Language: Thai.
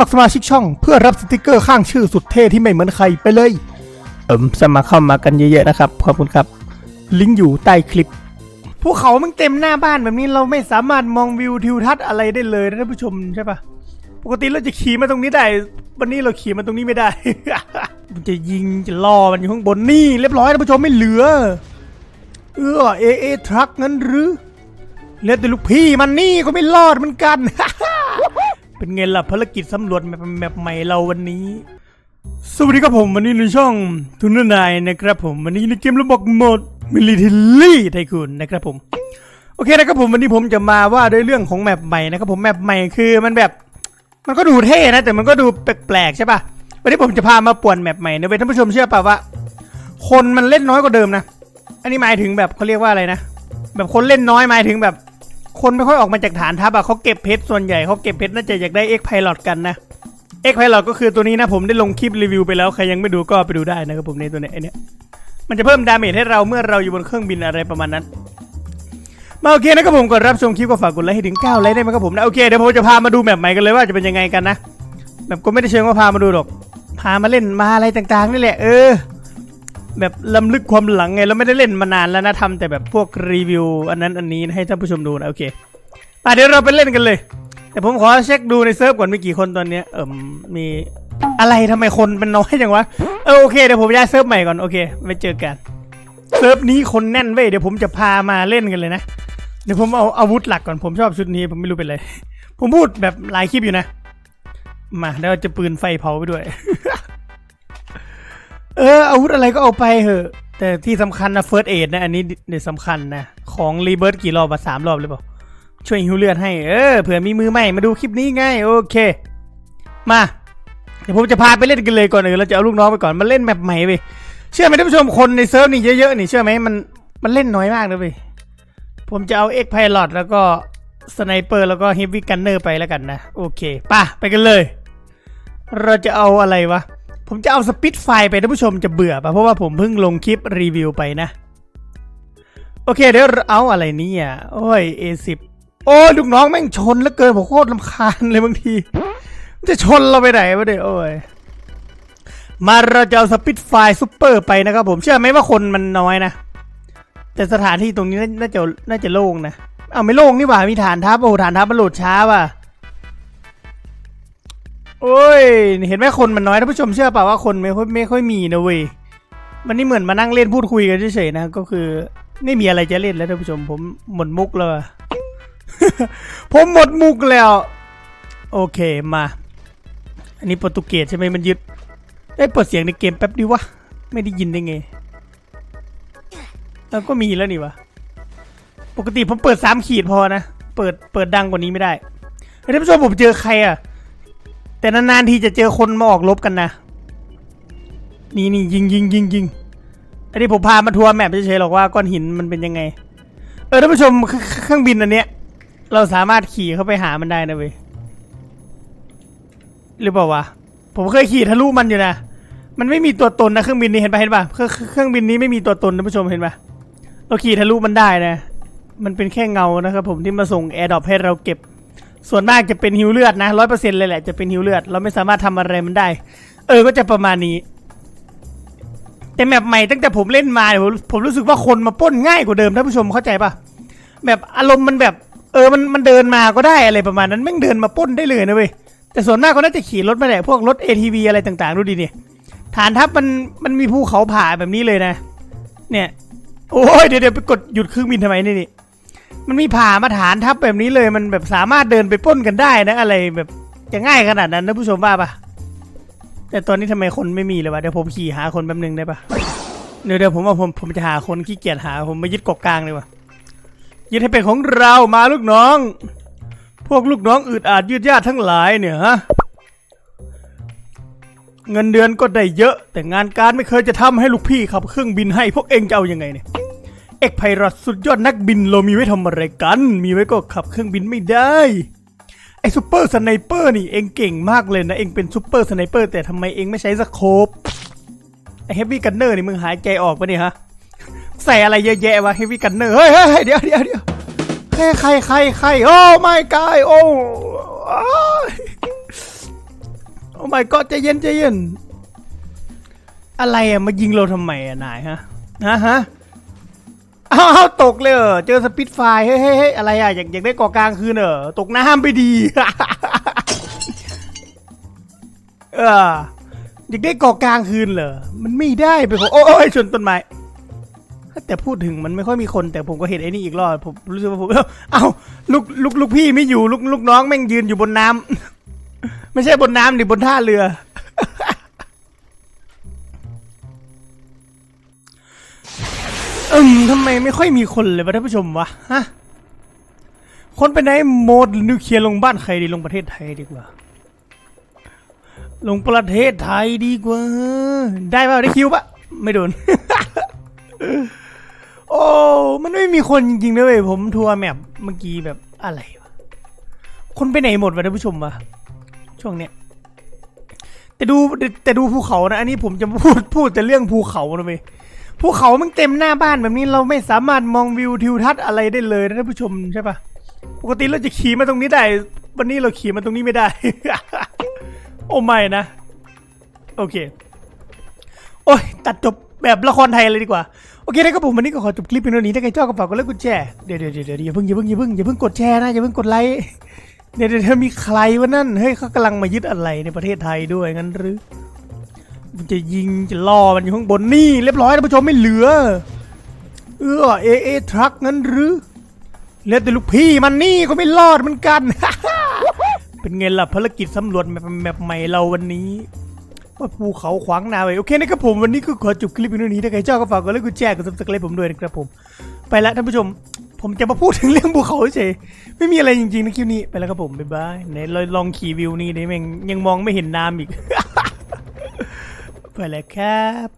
มัครสมาชิกช่องเพื่อรับสติกเกอร์ข้างชื่อสุดเท่ที่ไม่เหมือนใครไปเลย เอิมสมัครเข้ามากันเยอะๆนะครับ ขอบคุณครับ ลิงก์อยู่ใต้คลิป ภูเขามันเต็มหน้าบ้านแบบนี้เราไม่สามารถมองวิวทิวทัศน์อะไรได้เลยนะท่านผู้ชมใช่ปะปกติเราจะขี่มาตรงนี้ได้ วันนี้เราขี่มาตรงนี้ไม่ได้ มันจะยิงจะล่อมันอยู่ข้างบนนี่เรียบร้อยท่านผู้ชมไม่เหลือ เออเอเอทรัคงั้นหรือเหลือแต่ลูกพี่มันนี่ก็ไม่รอดเหมือนกัน เป็นไงล่ะภารกิจสำรวจแมปแมปใหม่เราวันนี้ สวัสดีครับผมวันนี้ในช่องทุนนายนะครับผมวันนี้ในเกมระบบโหมดมิลิเทลี่ไทคุณนะครับผม โอเคนะครับผมวันนี้ผมจะมาว่าด้วยเรื่องของแมปใหม่นะครับผมแมปใหม่คือมันแบบ มันก็ดูเท่นะแต่มันก็ดูแปลกๆใช่ปะวันนี้ผมจะพามาป่วนแมปใหม่นะเว้ยท่านผู้ชมเชื่อป่ะว่า คนมันเล่นน้อยกว่าเดิมนะ อันนี้หมายถึงแบบเขาเรียกว่าอะไรนะ แบบคนเล่นน้อยหมายถึงแบบ คนไม่ค่อยออกมาจากฐานทัพอะเขาเก็บเพชรส่วนใหญ่เขาเก็บเพชรน่าจะอยากได้เอ็กไพลอตกันนะเอ็กไพลอตก็คือตัวนี้นะผมได้ลงคลิปรีวิวไปแล้วใครยังไม่ดูก็ไปดูได้นะครับผมในตัวเนี้ยไอเนี้ยมันจะเพิ่มดาเมจให้เราเมื่อเราอยู่บนเครื่องบินอะไรประมาณนั้นมาโอเคนะครับผมก่อนรับชมคลิปก็ฝากกดไลค์ให้ถึง9ไลค์ได้ไหมครับผมนะโอเคเดี๋ยวผมจะพามาดูแมปใหม่กันเลยว่าจะเป็นยังไงกันนะแบบก็ไม่ได้เชิงว่าพามาดูหรอกพามาเล่นมาอะไรต่างๆนี่แหละเออ แบบลำลึกความหลังไงเราไม่ได้เล่นมานานแล้วนะทำแต่แบบพวกรีวิว อันนั้นอันนี้ให้ท่านผู้ชมดูนะโอเคป่ะเดี๋ยวเราไปเล่นกันเลย แต่ผมขอเช็คดูในเซิร์ฟก่อนมีกี่คนตอนเนี้ยเอิมมีอะไรทำไมคนเป็นน้อยจังวะเออโอเคเดี๋ยวผมย้ายเซิร์ฟใหม่ก่อนโอเคไว้เจอกันเซิร์ฟนี้คนแน่นเว้ยเดี๋ยวผมจะพามาเล่นกันเลยนะเดี๋ยวผมเอาอาวุธหลักก่อนผมชอบชุดนี้ผมไม่รู้เป็นไรผมพูดแบบหลายคลิปอยู่นะมาแล้วจะปืนไฟเผาไปด้วย เออ อาวุธอะไรก็เอาไปเถอะ แต่ที่สำคัญนะเฟิร์สเอดนะ อันนี้เดี๋ยสำคัญนะ ของรีเบิร์ตกี่รอบอะสามรอบหรือเปล่า ช่วยฮิวเลือดให้ เออ เผื่อมีมือใหม่ มาดูคลิปนี้ไง โอเค มา เดี๋ยวผมจะพาไปเล่นกันเลยก่อนอื่นเราจะเอาลูกน้องไปก่อนมาเล่นแมปใหม่ไปเชื่อไหมท่านผู้ชมคนในเซิร์ฟนี่เยอะๆนี่เชื่อไหมมันมันเล่นน้อยมากเลยเว้ยผมจะเอาเอ็กไพลอตแล้วก็สไนเปอร์แล้วก็เฮฟวี่กันเนอร์ไปแล้วกันนะ โอเคป่ะไปกันเลย เราจะเอาอะไรวะ ผมจะเอาสปิดไฟไปท่านผู้ชมจะเบื่อปะเพราะว่าผมเพิ่งลงคลิปรีวิวไปนะ โอเคเดี๋ยวเอาอะไรนี่อะโอ้ย A10 โอ้ยลูกน้องแม่งชนแล้วเกินผมโคตรลำคาญเลยบางทีมันจะชนเราไปไหนวะเดี๋ยโอ้ยมาเราจะเอาสปิดไฟซูเปอร์ไปนะครับผมเชื่อไหมว่าคนมันน้อยนะ แต่สถานที่ตรงนี้น่าจะน่าจะโล่งนะเอาไม่โล่งนี่หว่ามีฐานทัพโอ้โหฐานทัพมันโหลดช้าว่ะ โอ้ย เห็นไหมคนมันน้อยท่านผู้ชมเชื่อเปล่าว่าคนไม่ค่อยไม่ค่อยมีนะเว้ยมันนี่เหมือนมานั่งเล่นพูดคุยกันเฉยๆนะก็คือไม่มีอะไรจะเล่นแล้วท่านผู้ชมผมหมดมุกแล้วผมหมดมุกแล้ว โอเคมา อันนี้โปรตุเกสใช่ไหมมันยึดได้เปิดเสียงในเกมแป๊บดิวะไม่ได้ยินได้ไงเออก็มีแล้วนี่วะปกติผมเปิดสามขีดพอนะเปิดเปิดดังกว่านี้ไม่ได้ท่านผู้ชมผมเจอใครอะ แต่นานๆทีจะเจอคนมาออกรบกันนะ นี่นี่ยิงยิงยิงยิงอันนี้ผมพามาทัวร์แมปเฉยๆหรอกว่าก้อนหินมันเป็นยังไง เออท่านผู้ชมเครื่องบินอันเนี้ย เราสามารถขี่เข้าไปหามันได้นะเว้ยหรือเปล่าวะผมเคยขี่ทะลุมันอยู่นะมันไม่มีตัวตนนะเครื่องบินนี้เห็นปะเห็นปะเครื่องบินนี้ไม่มีตัวตนท่านผู้ชมเห็นปะเราขี่ทะลุมันได้นะ มันเป็นแค่เงานะครับผมที่มาส่งแอร์ดรอปให้เราเก็บ ส่วนมากจะเป็นฮิวเลือดนะร้อยเปอร์เซ็นต์เลยแหละจะเป็นฮิวเลือด เราไม่สามารถทำอะไรมันได้ เออก็จะประมาณนี้ แต่แมปใหม่ตั้งแต่ผมเล่นมาผมผมรู้สึกว่าคนมาป้นง่ายกว่าเดิมท่านผู้ชมเข้าใจปะแบบอารมณ์มันแบบ เออมันมันเดินมาก็ได้อะไรประมาณนั้นแม่งเดินมาป้นได้เลยนะเว้ยแต่ส่วนมากก็น่าจะขี่รถมาแหละพวกรถ ATV อะไรต่างๆดูดิเนี่ยฐานทัพมันมันมีภูเขาผ่าแบบนี้เลยนะ เนี่ย โอ้ยเดี๋ยวเดี๋ยวไปกดหยุดเครื่องบินทำไมนี่นี่ มันมีผ่ามาฐานทัพแบบนี้เลยมันแบบสามารถเดินไปป้นกันได้นะ อะไรแบบจะง่ายขนาดนั้นนะผู้ชมว่าปะแต่ตอนนี้ทำไมคนไม่มีเลยวะเดี๋ยวผมขี่หาคนแป๊บนึงได้ปะเดี๋ยวเดี๋ยวผมว่าผมผมจะหาคนขี้เกียจหา ผมมายึดเกาะกลางเลยวะยึดให้เป็นของเรามาลูกน้อง พวกลูกน้องอึดอาดยืดยาดทั้งหลายเนี่ยฮะเงินเดือนก็ได้เยอะ แต่งานการไม่เคยจะทำให้ลูกพี่ขับเครื่องบินให้พวกเองจะเอายังไงเนี่ย เอกไพรัตสุดยอดนักบินเรามีไว้ทำอะไรกัน มีไว้ก็ขับเครื่องบินไม่ได้ ไอ้ซูเปอร์สไนเปอร์นี่เองเก่งมากเลยนะ เองเป็นซูเปอร์สไนเปอร์แต่ทำไมเองไม่ใช้สโคปไอ้เฮฟวี่กันเนอร์นี่มึงหายใจออกปะเนี่ยฮะ ใส่อะไรเยอะแยะวะเฮฟวี่กันเนอร์เฮ้ยเฮ้ยเดี๋ยวเดี๋ยวเดี๋ยวเฮ้ยใครใครใครโอ้ไม่กายโอ้อ้าย my god ใจเย็นใจเย็น อะไรอะมายิงเราทำไมอะนายฮะฮะฮะ อ้าวตกเลยเหรอเจอสปิดไฟเฮ้ยเฮ้ยเฮ้ยอะไรอะอยากอยากได้เกาะกลางคืนเหรอตกน้ำไปดี เอออยากได้เกาะกลางคืนเหรอมันไม่ได้ไปขอโอ้ยชนต้นไม้แต่พูดถึงมันไม่ค่อยมีคน แต่ผมก็เห็นไอ้นี่อีกรอบผมรู้สึกว่าผมเอ้าลูกลูกลูกพี่ไม่อยู่ลูกลูกน้องแม่งยืนอยู่บนน้ำไม่ใช่บนน้ำดิบนท่าเรือ อืมทำไมไม่ค่อยมีคนเลยวะท่านผู้ชมวะฮะคนไปไหนโหมดนิวเคลียร์ลงบ้านใครดีลงประเทศไทยดีกว่า ลงประเทศไทยดีกว่า ได้ป่ะได้คิวปะไม่โดน โอ้มันไม่มีคนจริงๆนะเว้ยผมทัวร์แมปเมื่อกี้แบบอะไรวะคนไปไหนหมดวะท่านผู้ชมวะช่วงเนี้ยแต่ดูแต่ดูภูเขานะอันนี้ผมจะพูดพูดแต่เรื่องภูเขานะเว้ย ภูเขามันเต็มหน้าบ้านแบบนี้เราไม่สามารถมองวิวทิวทัศน์อะไรได้เลยนะท่านผู้ชมใช่ปะปกติเราจะขี่มาตรงนี้ได้ วันนี้เราขี่มาตรงนี้ไม่ได้ โอ้ไม่นะ โอเค โอ้ยตัดจบแบบละครไทยเลยดีกว่า โอเคนะครับผมวันนี้ก็ขอจบคลิปเพียงเท่านี้ถ้าใครชอบก็ฝากกดไลค์กดแชร์เดี๋ยวเดี๋ยวเดี๋ยวอย่าเพิ่งอย่าเพิ่งอย่าเพิ่งอย่าเพิ่งกดแชร์นะอย่าเพิ่งกดไลค์เดี๋ยวเดี๋ยวเดี๋ยวมีใครวะนั่นเฮ้ยเขากำลังมายึดอะไรในประเทศไทยด้วยงั้นหรือ มันจะยิงจะล่อมันอยู่ข้างบนนี่เรียบร้อยท่านผู้ชมไม่เหลือ เออเอเอทรัคงั้นหรือเลือแต่ลูกพี่มันนี่ก็ไม่รอดเหมือนกัน เป็นไงล่ะภารกิจสำรวจแมปแมปใหม่เราวันนี้ว่าภูเขาขวางนาไว้โอเคนะครับผมวันนี้ก็ขอจบคลิปเพียงเท่านี้ถ้าใครชอบก็ฝากกดไลค์กดแชร์กดซับสไครต์ผมด้วยนะครับผม ไปแล้วท่านผู้ชม ผมจะมาพูดถึงเรื่องภูเขาเฉยไม่มีอะไรจริงๆนะคลิปนี้ไปแล้วครับผมบ๊ายบายไหนลองลองขี่วิวนี่ได้แม่งยังมองไม่เห็นน้ำอีก فلكاب